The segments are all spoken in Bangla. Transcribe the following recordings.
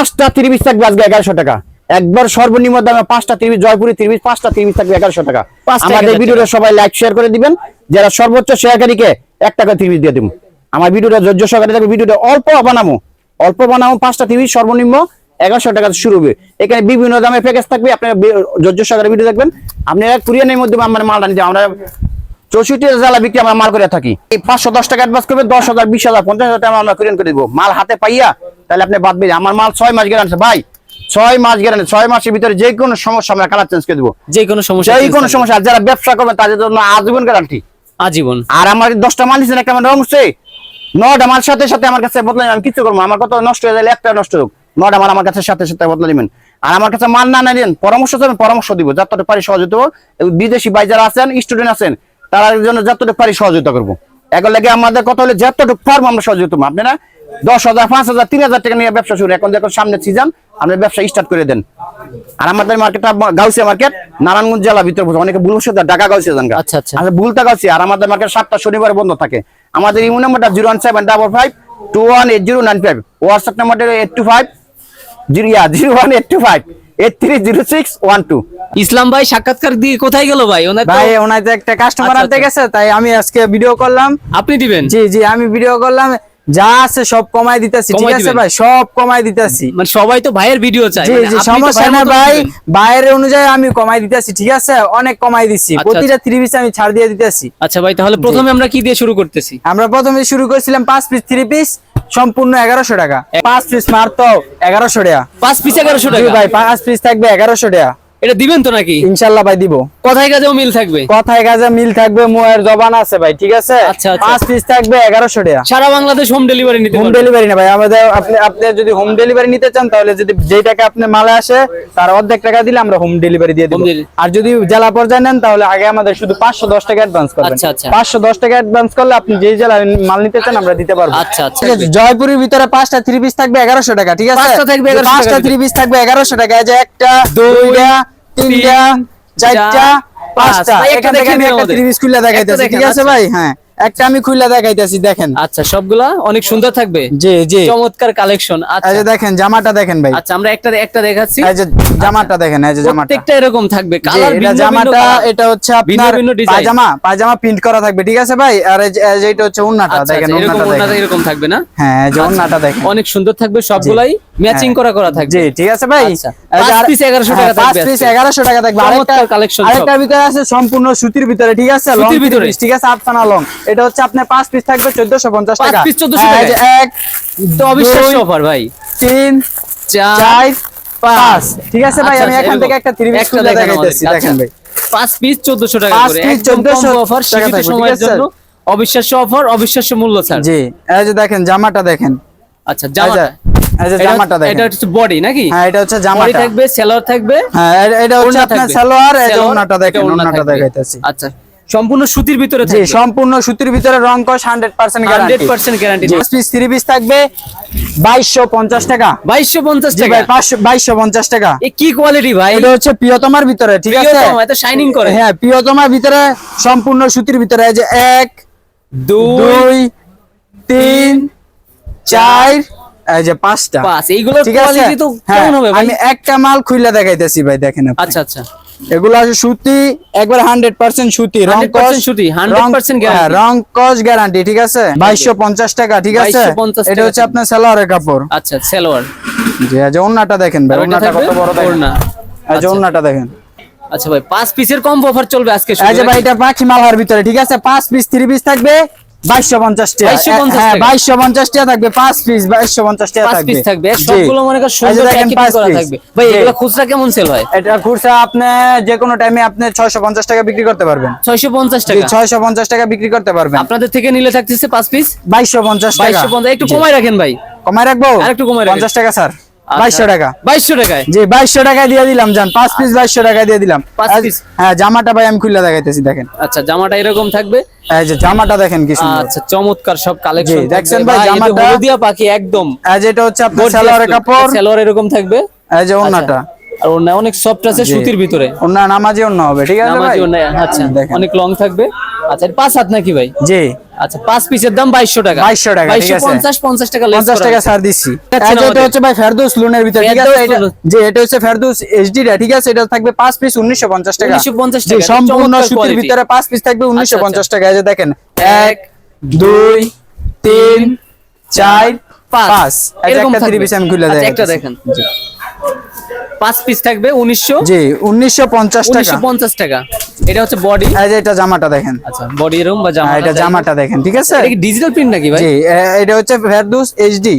পাঁচটা ত্রিশ থাকবে আজকে এগারোশো টাকা। একবার সর্বনিম্ন দামে পাঁচটা ত্রিশ জয়পুরি ত্রিশ পাঁচটা ত্রিশ থাকবে এগারোশো টাকা। আমাদের ভিডিওটা সবাই লাইক শেয়ার করে দিবেন। যারা সর্বোচ্চ শেয়ারকারীকে এক টাকা ত্রিশ দিয়ে দিব। আমার ভিডিওটা ধৈর্য সহকারে দেখবে ভিডিওটা অল্প বানাবো। অল্প বানাবো পাঁচটা ত্রিশ সর্বনিম্ন এগারোশো টাকা শুরু হবে। এখানে বিভিন্ন দামে প্যাকেজ থাকবে আপনারা ধৈর্য সহকারে ভিডিও দেখবেন। আপনারা কুরিয়ানের মধ্যে আমার মালটা নিতে আমরা চৌষট্টি জেলা বিক্রি আমরা মাল করে থাকি। এই পাঁচশো দশ টাকা অ্যাডভান্স করবে দশ হাজার বিশ হাজার পঞ্চাশ হাজার টাকা আমরা কুরিয়ান করে দিব। মাল হাতে পাইয়া তাহলে আপনি বাদ দিয়ে আমার মাল ছয় মাস গ্যারান্টি ভাই ছয় মাস গ্যারান্টি ছয় মাসের ভিতরে যে কোনো সমস্যা আমরা কালার চেঞ্জ করে দিব। যে কোনো সমস্যা যে কোনো সমস্যা আর যারা ব্যবসা করবেন তাদের জন্য আজীবন গ্যারান্টি আজীবন। আর আমার দশটা মাল দিচ্ছেন একটা আমার রং উঠছে নটা মাল সাথে সাথে আমার কাছে বদলে আমি কিছু করব আমার কত নষ্ট হয়ে গেলে একটা নষ্ট হোক। নটা মাল আমার কাছে সাথে সাথে বদলে নেবেন। আর আমার কাছে মাল না নেন পরামর্শ চাবেন পরামর্শ দিব যতটা পারি সহযোগিতা বিদেশি ভাই যারা আছেন স্টুডেন্ট আছেন তার জন্য যতটুকু পারি সহযোগিতা করব। এখন লাগে আমাদের কথা হলে যতটুকু পারব আমরা সহযোগিতা করব। আপনারা দশ হাজার পাঁচ হাজার তিন হাজার টাকা নিয়ে ব্যবসা শুরু। এখন যখন সামনে সিজন আপনি ব্যবসা স্টার্ট করে দেন। আর আমাদের মার্কেটটা গাউসিয়া মার্কেট নারায়ণগঞ্জ জেলা ভিতরে বসে অনেকে ভুল বসে ঢাকা গাউসিয়া জানগা। আচ্ছা, আচ্ছা। আচ্ছা ভুলতা গাছি আর আমাদের মার্কেট সাতটা শনিবার বন্ধ থাকে। আমাদের ইমো নাম্বারটা zero one seven double five two one eight zero nine five. WhatsApp নাম্বারটা এইট টু ফাইভ জিরো ইয়া zero one eight two five eight three zero six one two. Islam ভাই সাক্ষাৎকার দিয়ে কোথায় গেল ভাই? ওনার ভাই ওনার তো একটা কাস্টমার আচ্ছা, আনতে আচ্ছা। গেছে তাই আমি আজকে ভিডিও করলাম। আপনি দিবেন? জি জি আমি ভিডিও করলাম। যা আছে সব কমাই দিতেছি ঠিক আছে ভাই? সব কমাই দিতেছি। মানে সবাই তো ভাইয়ের ভিডিও চায়। মানে আপনি তো সমস্যা না ভাই। বাইরের অনুযায়ী আমি কমাই দিতেছি ঠিক আছে? অনেক কমাই দিচ্ছি আচ্ছা, প্রতিটা থ্রি পিস আমি ছাড় দিয়ে দিতেছি। আচ্ছা ভাই তাহলে প্রথমে আমরা কি দিয়ে শুরু করতেছি? আমরা প্রথমে শুরু করেছিলাম পাঁচ পিস থ্রি পিস সম্পূর্ণ এগারোশো টাকা। পাঁচ পিস মারতো এগারোশো টাকা। পাঁচ পিস এগারোশো টাকা? ভাই পাঁচ পিস থাকবে এগারোশো টাকা। এটা দিবেন তো নাকি? ইনশাল্লাহ ভাই দিব। কথায় কাজেও মিল থাকবে? কথায় কাজে মিল থাকবে মোয়ের জবান আছে ভাই ঠিক আছে? আচ্ছা, আচ্ছা। পাঁচ পিস থাকবে এগারোশো টাকা। সারা বাংলাদেশ হোম ডেলিভারি নিতে হোম ডেলিভারি না ভাই আমাদের আপনি আপনি যদি হোম ডেলিভারি নিতে চান তাহলে যদি যেই টাকা আপনি মালে আসে তার অর্ধেক টাকা দিলে আমরা হোম ডেলিভারি দিয়ে দেবো। আর যদি জেলা পর্যায়ে নেন তাহলে আগে আমাদের শুধু পাঁচশো দশ টাকা অ্যাডভান্স করবেন। আচ্ছা, আচ্ছা। পাঁচশো দশ টাকা অ্যাডভান্স করলে আপনি যেই জেলায় মাল নিতে চান আমরা দিতে পারব। আচ্ছা, আচ্ছা। ঠিক আছে জয়পুরের ভিতরে পাঁচটা থ্রি পিস থাকবে এগারোশো টাকা ঠিক আছে? পাঁচটা থাকবে পাঁচটা টাকা। থ্রি পিস থাকবে এগারোশো টাকা। যে একটা দুইটা তিনটা চারটা পাঁচটা। এখান থেকে আমি একটা থ্রি পিস খুলে দেখাইতেছি। ঠিক আছে আচ্ছা। ভাই? হ্যাঁ। একটা আমি খুলে দেখাইতেছি দেখেন। আচ্ছা সবগুলা অনেক সুন্দর থাকবে? জি জি। চমৎকার কালেকশন আচ্ছা। দেখেন জামাটা দেখেন ভাই। আচ্ছা আমরা একটা একটা দেখাচ্ছি। এই যে জামাটা দেখেন এই যে জামাটা। প্রত্যেকটা এরকম থাকবে। কালার এটা জামাটা এটা হচ্ছে আপনার ভিন্ন। পায়জামা পায়জামা প্রিন্ট করা থাকবে ঠিক আছে ভাই? আর এই যে- এটা হচ্ছে উন্নাটা আচ্ছা দেখেন আচ্ছা, এরকম উন্নাটা এরকম থাকবে না? হ্যাঁ যে আচ্ছা, উন্নাটা দেখেন। অনেক সুন্দর থাকবে সবগুলাই ম্যাচিং হ্যাঁ। করা করা থাকবে। জি ঠিক আছে ভাই? আচ্ছা, পাঁচ আর- piece 1100 হ্যাঁ, টাকা পাঁচ থাকবে পিস আজকে। এগারোশো টাকা থাকবে। আরেকটা সব। আরেকটার ভিতরে আছে সম্পূর্ণ সুতির ভিতরে ঠিক আছে? লং পিস ঠিক আছে? আটখানা লং এটা হচ্ছে আপনার পাঁচ পিস থাকবে চোদ্দশো পঞ্চাশ টাকা। piece 1400 এই যে টাকায়? এক অবিশ্বাস্য অফার ভাই। তিন চার পাঁচ। ঠিক আছে ভাই আচ্ছা, আমি আচ্ছা, এখান থেকে একটা থ্রি পিস একটা খুলে দেখাইতেছি দেখেন আচ্ছা। ভাই। পাঁচ পিস চোদ্দশো টাকা পাঁচ করে। piece একদম 1400 কম্বো অফার সীমিত সময়ের জন্য অবিশ্বাস্য অফার অবিশ্বাস্য মূল্য ছাড় জি এই যে দেখেন জামাটা দেখেন। আচ্ছা জামাটা। এটা- জামাটা দেখেন। এটা হচ্ছে বডি নাকি? হ্যাঁ এটা হচ্ছে জামাটা। থাকবে থাকবে। হ্যাঁ এটা হচ্ছে আপনার। সালোয়ার এই যে দেখেন দেখাইতেছি। আচ্ছা। সম্পূর্ণ সুতির ভিতরে জি থাকবে। সম্পূর্ণ সুতির ভিতরে রং কস 100% গ্যারান্টি 100% গ্যারান্টি পাঁচ পিস থ্রি পিস থাকবে 2250 টাকা। 2250 টাকা। ভাই 2250 টাকা। এ কি কোয়ালিটি ভাই? এটা হচ্ছে প্রিয়তমার ভিতরে ঠিক আছে? প্রিয়তম, এত শাইনিং করে। হ্যাঁ প্রিয়তমার ভিতরে সম্পূর্ণ সুতির ভিতরে এই যে এক দুই দুই তিন চার এই যে পাঁচটা। পাঁচ। এইগুলো কোয়ালিটি তো হ্যাঁ, কেমন হবে ভাই? আমি একটা মাল খুইলা দেখাইতেছি ভাই দেখেন আপনি। আচ্ছা আচ্ছা। এগুলো আছে সুতি একবার হান্ড্রেড পার্সেন্ট সুতি রং সুতি, রং-। হ্যাঁ, রং কস গ্যারান্টি ঠিক আছে? বাইশশো পঞ্চাশ টাকা ঠিক আছে? এটা হচ্ছে আপনার সালোয়ারের কাপড়। আচ্ছা সালোয়ার। জি ওন্নাটা দেখেন ভাই ওন্নাটা কত বড় দেখেন। ওড়না। আচ্ছা। ওন্নাটা দেখেন। আচ্ছা ভাই পাঁচ পিসের কম্বো অফার চলবে আজকে যে ভাই এটা পাখি মালহার ভিতরে ঠিক আছে? পাঁচ পিস থ্রি পিস থাকবে। বাইশশো পঞ্চাশ টাকা। 2250 হ্যাঁ টাকা। বাইশশো পঞ্চাশ টাকা থাকবে পাঁচ পিস বাইশশো পঞ্চাশ টাকা থাকবে। পিস থাকবে। জি। সবগুলো মনে করেন এই যে সুন্দর দেখেন প্যাকেটিং পাঁচ করা piece। থাকবে। ভাই এগুলো খুচরা কেমন সেল হয়? এটা খুচরা আপনি যে কোনো টাইমে আপনি ছয়শো পঞ্চাশ টাকা বিক্রি করতে পারবেন। ছয়শো পঞ্চাশ টাকা। ছয়শো পঞ্চাশ টাকা বিক্রি করতে পারবেন। আপনাদের থেকে নিলে থাকতেছে পাঁচ পিস বাইশশো পঞ্চাশ বাইশশো পঞ্চাশ। একটু কমাই রাখেন ভাই। কমাই রাখব? আর একটু রাখেন। পঞ্চাশ টাকা স্যার। বাইশশো টাকা। বাইশশো টাকায়? জি বাইশশো টাকা দিয়ে দিলাম জান। পাঁচ পিস বাইশশো টাকা দিয়ে দিলাম। পাঁচ হ্যাঁ জামাটা ভাই আমি খুলে দেখাইতেছি দেখেন। আচ্ছা জামাটা এরকম থাকবে? এই যে জামাটা দেখেন কি সুন্দর। আচ্ছা চমৎকার সব কালেকশন দেখছেন ভাই জামাটা? হলুদিয়া পাখি একদম। এই যে এটা হচ্ছে আপনার সালোয়ারের কাপড়। সেলোয়ার এরকম থাকবে? এই যে ওন্নাটা। আর অনেক সফট আছে সুতির ভিতরে। ওন্না নামাজি অন্য হবে ঠিক আছে ভাই? নামাজি ওনা আচ্ছা অনেক লং থাকবে। আচ্ছা পাঁচ হাত নাকি ভাই? জি। আচ্ছা পাঁচ পিসের দাম বাইশশো টাকা। 2200 টাকা, পঞ্চাশ পঞ্চাশ টাকা পঞ্চাশ টাকা। ছাড় দিচ্ছি। আচ্ছা, এটা হচ্ছে ভাই ফেরদৌস লোনের ভিতরে ঠিক আছে? যে এটা হচ্ছে ফেরদৌস এইচডি টা ঠিক আছে? এটা থাকবে পাঁচ পিস উনিশশো পঞ্চাশ টাকা। 1950 জি, টাকা, সম্পূর্ণ সুতির ভিতরে পাঁচ পিস থাকবে উনিশশো পঞ্চাশ টাকা। এই যে দেখেন এক দুই তিন চার পাঁচ। এরকম থ্রি। পিস আমি খুলে আচ্ছা, দেখাচ্ছি। একটা দেখেন। পাঁচ পিস থাকবে উনিশশো। জি উনিশশো পঞ্চাশ টাকা। উনিশশো পঞ্চাশ টাকা। এটা হচ্ছে বডি এই যে এটা জামাটা দেখেন। আচ্ছা বডি রুম বা জামা হ্যাঁ, এটা জামাটা দেখেন ঠিক আছে? এটা কি ডিজিটাল প্রিন্ট নাকি ভাই? জি এটা হচ্ছে ফেরদৌস এইচডি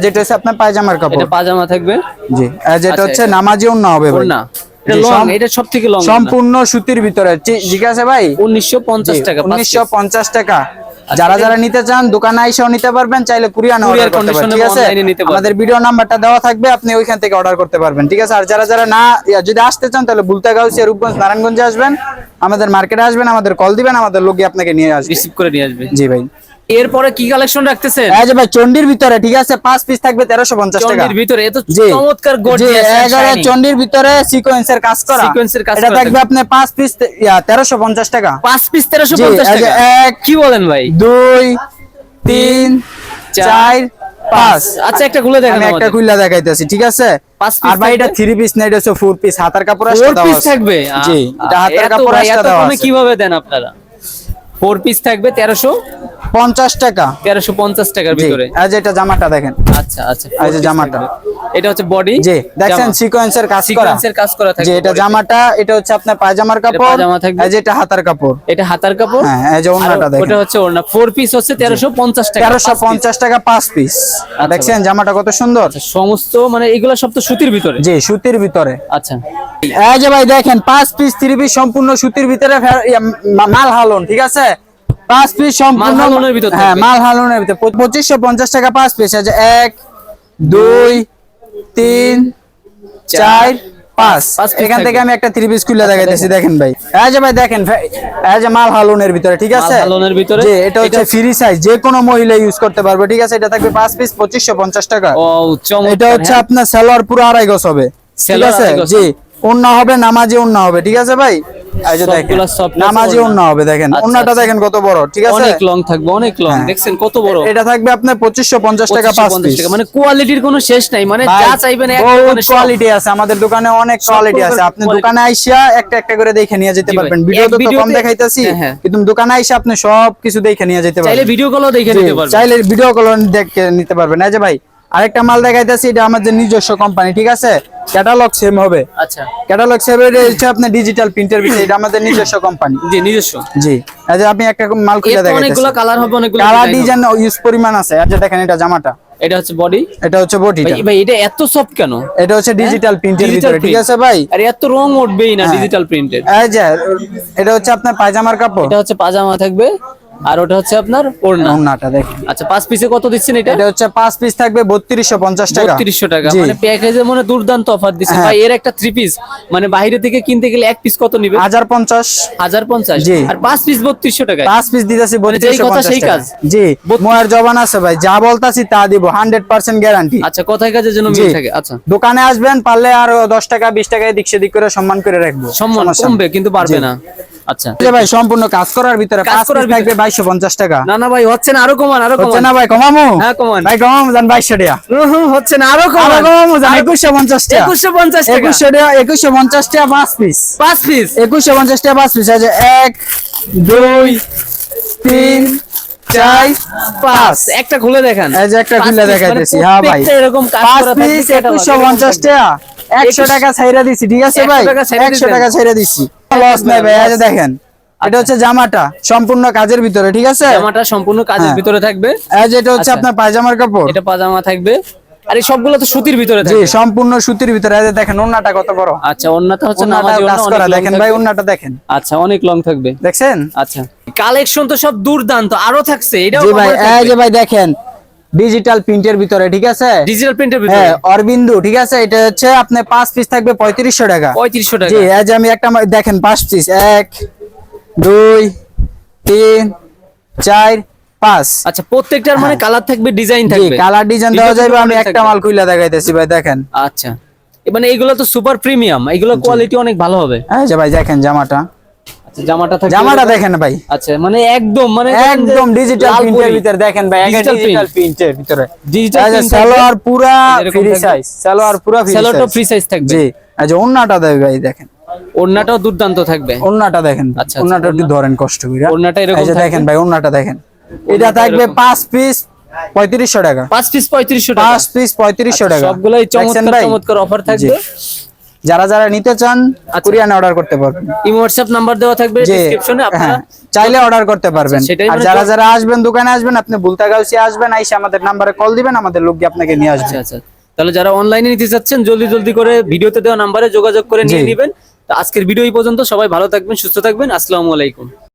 যেটা হচ্ছে আপনার পায়জামার এটা কাপড় পাজামা থাকবে? জি আর যেটা আচ্ছা, হচ্ছে নামাজি না হবে ভাই। না এটা জি, লং সম- এটা সব থেকে সম্পূর্ণ সুতির ভিতরে। ঠিক আছে ভাই? উনিশশো পঞ্চাশ টাকা উনিশশো পঞ্চাশ টাকা। যারা যারা নিতে চান দোকানে এসেও নিতে পারবেন চাইলে কুরিয়ান অর্ডার করতে পারবেন ঠিক আছে। আমাদের ভিডিও নাম্বারটা দেওয়া থাকবে আপনি ওইখান থেকে অর্ডার করতে পারবেন ঠিক আছে? আর যারা যারা না যদি আসতে চান তাহলে বুলতাগাউসিয়া রূপগঞ্জ নারায়ণগঞ্জে আসবেন। আমাদের মার্কেটে আসবেন আমাদের কল দিবেন আমাদের লোক আপনাকে নিয়ে আসবে। রিসিভ করে নিয়ে আসবে। জি ভাই। এরপরে কি কালেকশন রাখতেছেন? এই যে ভাই চন্ডির ভিতরে ঠিক আছে? পাঁচ পিস থাকবে তেরোশো পঞ্চাশ টাকা। চন্ডির ভিতরে এত চমৎকার গর্জিয়াস এগারো চন্ডির ভিতরে সিকোয়েন্সের কাজ করা। কাজ এটা থাকবে। আপনি পাঁচ পিস তেরোশো পঞ্চাশ টাকা। পাঁচ পিস তেরোশো জি, পঞ্চাশ এই যে টাকা এক কি বলেন ভাই? দুই তিন চার, চার পাঁচ। আচ্ছা একটা খুলে দেখেন একটা। খুললা দেখাইতেছি ঠিক আছে? আর ভাই এটা পিস না এটা হচ্ছে ফোর পিস হাতার কাপড় পিস থাকবে? জি এটা হাতের কাপড় আসতে এত দেওয়া কমে আছে। কীভাবে দেন আপনারা? ফোর পিস থাকবে তেরোশো পঞ্চাশ টাকা। তেরোশো পঞ্চাশ টাকার ভিতরে। এই যে এটা জামাটা দেখেন। আচ্ছা আচ্ছা এই যে জামাটা। এটা হচ্ছে বডি জি দেখছেন সিকোয়েন্সের কাজ করা। সিকোয়েন্সের কাজ করা থাকবে যে এটা জামাটা এটা হচ্ছে আপনার পায়জামার কাপড় পায়জামা থাকবে। এই যে এটা হাতার কাপড়। এটা হাতার কাপড়? হ্যাঁ, এই যে ওড়নাটা দেখেন। ওটা হচ্ছে ওড়না। ফোর পিস হচ্ছে তেরোশো পঞ্চাশ টাকা তেরোশো পাঁচ piece। পঞ্চাশ টাকা পাঁচ পিস দেখছেন জামাটা কত সুন্দর? সমস্ত মানে এগুলো সব তো সুতির ভিতরে? জি সুতির ভিতরে। আচ্ছা। এই যে ভাই দেখেন পাঁচ পিস থ্রি পিস সম্পূর্ণ সুতির ভিতরে মাল হালন ঠিক আছে? পাঁচ পিস সম্পূর্ণ ভিতর হ্যাঁ মাল হালনের ভিতরে। পঁচিশশো পঞ্চাশ টাকা পাঁচ পিস আছে এক দুই তিন চার পাঁচ। এখান থেকে আমি একটা থ্রি পিস খুলে দেখাইতেছি দেখেন। ভাই। ভাই দেখেন মাল হালনের ভিতরে ঠিক আছে? হালনের ভিতরে? যে এটা হচ্ছে ফ্রি সাইজ যে কোনো মহিলা ইউজ করতে পারবে ঠিক আছে? এটা থাকবে পাঁচ পিস পঁচিশশো পঞ্চাশ টাকা। এটা হচ্ছে হ্যাঁ। আপনার সেলোয়ার পুরো আড়াই গজ হবে ঠিক আছে। জি অন্য হবে নামাজি অন্য হবে ঠিক আছে ভাই? এই যে দেখেন নামাজি ওড়না। হবে দেখেন। আচ্ছা, আচ্ছা। দেখেন কত বড় ঠিক আছে? অনেক লং থাকবে অনেক লং হ্যাঁ। দেখছেন কত বড়? এটা থাকবে আপনার পঁচিশশো পঞ্চাশ টাকা পাঁচ 2550 পিস মানে কোয়ালিটির কোনো শেষ নাই মানে যা চাইবেন এক মানে কোয়ালিটি আছে আমাদের দোকানে অনেক কোয়ালিটি আছে। আপনি দোকানে আইসা একটা একটা করে দেখে নিয়ে যেতে পারবেন। এক ভিডিওতে তো কম দেখাইতাছি হ্যাঁ, হ্যাঁ। কিন্তু দোকানে আইসা আপনি সব কিছু দেখে নিয়ে যেতে চাইলে পারবেন। ভিডিও কলও দেখে নিতে পারবেন। চাইলে ভিডিও কল দেখে নিতে পারবেন। এই যে ভাই আরেকটা মাল দেখাইতেছি এটা আমাদের নিজস্ব কোম্পানি ঠিক আছে? ক্যাটালগ সেম হবে। আচ্ছা। ক্যাটালগ সেম হচ্ছে আপনার ডিজিটাল প্রিন্টের বিষয় এটা আমাদের নিজস্ব কোম্পানি জি নিজস্ব। জি। যে আপনি একটা মাল খুলে দেখাইতেছি অনেকগুলো কালার হবে অনেকগুলো কালার ডিজাইন ইউজ পরিমাণ আছে। আচ্ছা দেখেন এটা জামাটা। এটা হচ্ছে বডি এটা হচ্ছে বডিটা ভাই এটা এত সফট কেন? এটা হচ্ছে ডিজিটাল প্রিন্টের Digital ভিতরে ঠিক আছে ভাই? আর এত রং উঠবেই না হ্যাঁ। ডিজিটাল প্রিন্টেড এই যে এটা হচ্ছে আপনার পায়জামার কাপড়? এটা হচ্ছে পায়জামা থাকবে। আর ওটা হচ্ছে আপনার ওড়না। ওন্নাটা দেখেন। আচ্ছা পাঁচ পিসে কত দিচ্ছেন এটা? এটা হচ্ছে পাঁচ পিস থাকবে বত্রিশশো পঞ্চাশ টাকা। বত্রিশশো টাকা। মানে প্যাকেজে মনে দুর্দান্ত অফার দিচ্ছে। হ্যাঁ। ভাই এর একটা থ্রি পিস মানে বাইরে থেকে কিনতে গেলে এক পিস কত নিবে? হাজার পঞ্চাশ হাজার পঞ্চাশ জি। আর পাঁচ পিস বত্রিশশো টাকা পাঁচ পিস দিতেছি বত্রিশশো কথা সেই কাজ। জি। মোয়ার জবান আছে ভাই যা বলতাছি তা দিব হান্ড্রেড পার্সেন্ট গ্যারান্টি আচ্ছা কথায় কাজের জন্য জি। মিল থাকে। আচ্ছা। দোকানে আসবেন পারলে আর দশ টাকা বিশ টাকা এদিক সেদিক করে সম্মান করে রাখব। সম্মান কমবে কিন্তু পারবে না। আচ্ছা। ভাই সম্পূর্ণ কাজ করার ভিতরে কাজ করার থাকবে বাইশশো পঞ্চাশ টাকা। না না ভাই হচ্ছে না আরও কমান আরও কমান। না ভাই কমামু? হ্যাঁ, কমান। ভাই কমামু জান টাকা। হচ্ছে না আরও আরও কমামু জান একুশশো পঞ্চাশ টাকা। একুশশো পঞ্চাশ টাকা। একুশশো টাকা একুশশো পঞ্চাশ টাকা পাঁচ পিস। পাঁচ পিস? একুশশো পঞ্চাশ টাকা পাঁচ পিস। আছে এক দুই তিন চার পাঁচ। একটা খুলে দেখান। এই যে একটা খুলে দেখাইতেছি মানে হ্যাঁ ভাই। এরকম কাজ করা। টাকা। একশো টাকা ছাইরা দিছি ঠিক আছে ভাই? টাকা ছাইরা একশো দিছেন। টাকা ছাইরা দিছি। লস নাই ভাই এই দেখেন এটা হচ্ছে জামাটা সম্পূর্ণ কাজের ভিতরে ঠিক আছে? জামাটা সম্পূর্ণ কাজের হ্যাঁ। ভিতরে থাকবে। এই যে এটা হচ্ছে আচ্ছা। আপনার পায়জামার কাপড়। এটা পাজামা থাকবে। আর এই সবগুলো তো সুতির ভিতরে জি সম্পূর্ণ সুতির ভিতরে এই দেখেন ওন্নাটা কত বড়। আচ্ছা অন্যটা হচ্ছে ওন্নাটা নামাজি দেখেন ভাই। ওন্নাটা দেখেন। আচ্ছা অনেক লং থাকবে। দেখছেন? আচ্ছা। কালেকশন তো সব দুর্দান্ত আরও থাকছে এটাও জি ভাই এই যে ভাই দেখেন ডিজিটাল প্রিন্টের ভিতরে ঠিক আছে? ডিজিটাল প্রিন্টের ভিতরে। হ্যাঁ অরবিন্দু ঠিক আছে? এটা হচ্ছে আপনার পাঁচ পিস থাকবে পঁয়ত্রিশশো টাকা। পঁয়ত্রিশশো টাকা। জি যে আমি একটা দেখেন পাঁচ পিস এক দুই তিন চার পাঁচ। আচ্ছা প্রত্যেকটার মানে কালার থাকবে ডিজাইন থাকবে। কালার ডিজাইন দেওয়া যাবে আমি একটা মাল খুলে দেখাইতেছি ভাই দেখেন। আচ্ছা। মানে এইগুলো তো সুপার প্রিমিয়াম এইগুলো কোয়ালিটি অনেক ভালো হবে। এই যে ভাই দেখেন জামাটা। জামাটা থাকবে জামাটা দেখেন ভাই। আচ্ছা মানে একদম মানে একদম ডিজিটাল প্রিন্টের ভিতরে দেখেন ভাই ডিজিটাল প্রিন্টের ভিতরে। Digital এই যে print সালোয়ার পুরা ফ্রি থাকবে। সাইজ সালোয়ার পুরা ফ্রি স্যালোটা সাইজ ফ্রি সাইজ থাকবে। জি এই ওন্নাটা দেয় ভাই দেখেন। ওড়নাটাও দুর্দান্ত থাকবে। ওন্নাটা দেখেন আচ্ছা, আচ্ছা, ওন্নাটা একটু ধরেন কষ্ট করে এরকম? দেখেন ভাই ওন্নাটা দেখেন। এটা থাকবে। পাঁচ পিস পঁয়ত্রিশশো টাকা। পাঁচ পিস পঁয়ত্রিশশো টাকা। পাঁচ পিস পঁয়ত্রিশশো আচ্ছা, টাকা। সবগুলাই চমৎকার? চমৎকার অফার থাকবে। যারা যারা নিতে চান কোরিয়ান কুরিয়ানে অর্ডার করতে পারবেন। ইমো হোয়াটসঅ্যাপ নাম্বার দেওয়া থাকবে ডেসক্রিপশনে আপনারা। হ্যাঁ, চাইলে অর্ডার করতে পারবেন। আচ্ছা, আর মানে যারা যারা আসবেন দোকানে আসবেন আপনি বুলতাগাউসি আসবেন আইসা আমাদের নম্বরে কল দিবেন আমাদের লোক আপনাকে নিয়ে আসবে। আচ্ছা আচ্ছা। তাহলে যারা অনলাইনে নিতে চাচ্ছেন জলদি জলদি করে ভিডিওতে দেওয়া নম্বরে যোগাযোগ করে নিয়ে। নেবেন। তো আজকের ভিডিও এই পর্যন্ত। সবাই ভালো থাকবেন সুস্থ থাকবেন। আসসালামু আলাইকুম।